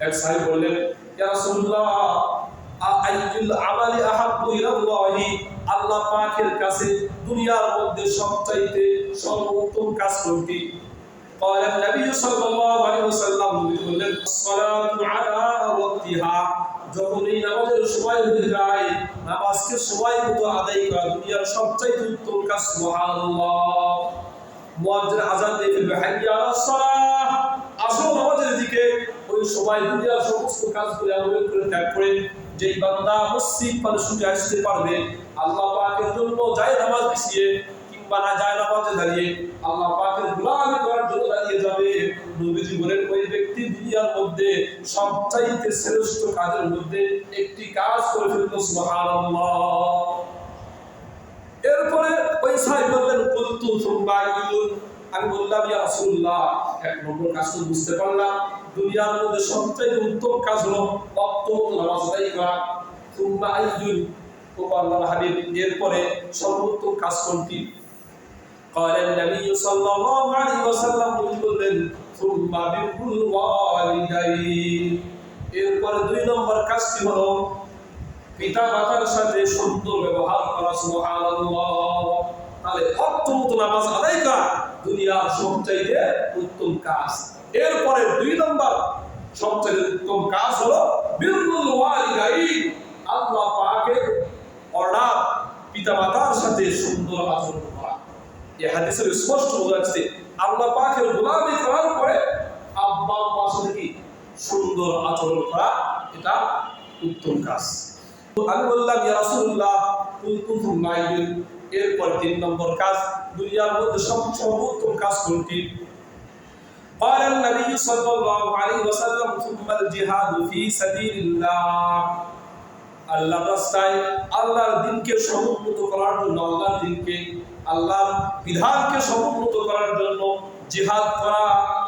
এক সাহেব বললেন ইয়া রাসূলুল্লাহ আইয়ুল আমালি আহাব্বু ইলাল্লাহি আল্লাহ পাকের কাছে দুনিয়ার মধ্যে সবচাইতে সর্বোত্তম কাজ কোনটি قال النبي صلى الله عليه وسلم বললেন الصلاه على وقتها যখন এই নামাজের সময় হয়ে যায় নামাজকে সময় মতো আদায় করা দুনিয়ার সবচাইতে উত্তম কাজ সুবহানাল্লাহ মুয়াজ্জিন আযান দিয়ে ফেলবে হাইয়া আলাস সালাহ আসো নামাজের দিকে ওই সময় দুনিয়ার সমস্ত করে ত্যাগ যেই বান্দা ছুটে আসতে পারবে, আল্লাহ পাকের জন্য যায় নামাজ কিংবা না যায় নামাজে দাঁড়িয়ে, আল্লাহ পাকের গোলামি করার জন্য দাঁড়িয়ে যাবে। নবীজি বলেন ওই ব্যক্তি দুনিয়ার মধ্যে সবচাইতে শ্রেষ্ঠ কাজের মধ্যে একটি কাজ করে এরপরে ওই সাহেব বললেন আমি বললাম ইয়া রাসূলুল্লাহ এক নম্বর কাজ তো বুঝতে পারলাম দুনিয়ার মধ্যে সবচেয়ে উত্তম কাজ হলো ওয়াক্ত মতো নামাজ আদায় করা সুম্মা আইয়ুন ও আল্লাহর হাবিব এরপরে সর্বোত্তম কাজ কোনটি قال النبي صلى الله عليه وسلم বললেন ثم بر الوالدين এরপরে দুই নম্বর কাজটি হলো পিতা মাতার সাথে সুন্দর ব্যবহার করা সুবহানাল্লাহ তাহলে অত্যন্ত নামাজ আদায় করা দুনিয়ার সবচাইতে উত্তম কাজ। এরপরে দুই নম্বর, সবচাইতে উত্তম কাজ হলো বিরুল ওয়ালিদাইন আল্লাহ পাকের অর্ডার পিতা মাতার সাথে সুন্দর আচরণ করা। এই হাদিসের স্পষ্ট বোঝা যাচ্ছে, আল্লাহ পাকের গোলামি করার পরে আব্বা আম্মার সাথে কি? সুন্দর আচরণ করা এটা উত্তম কাজ। তো আমি বললাম, ইয়া রাসূলুল্লাহ, কুনতুম ফুমাইয়ুন এরপর তিন নম্বর কাজ দুনিয়ার মধ্যে সব সর্বোত্তম কাজ কোনটি قال النبي صلى الله عليه وسلم ثم الجهاد في سبيل الله আল্লাহর রাস্তায় আল্লাহর দিনকে সমুন্নত করার জন্য আল্লাহর দিনকে আল্লাহর বিধানকে সমুন্নত করার জন্য জিহাদ করা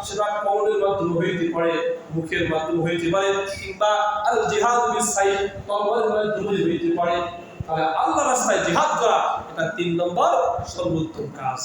সেটা কওলের মাধ্যমে হইতে পারে মুখের মাধ্যমে হইতে পারে কিংবা আল জিহাদ বিসাইফ তরবারের মাধ্যমে হইতে পারে তাহলে আল্লাহ রাস্তায় জিহাদ করা এটা তিন নম্বর সর্বোত্তম কাজ।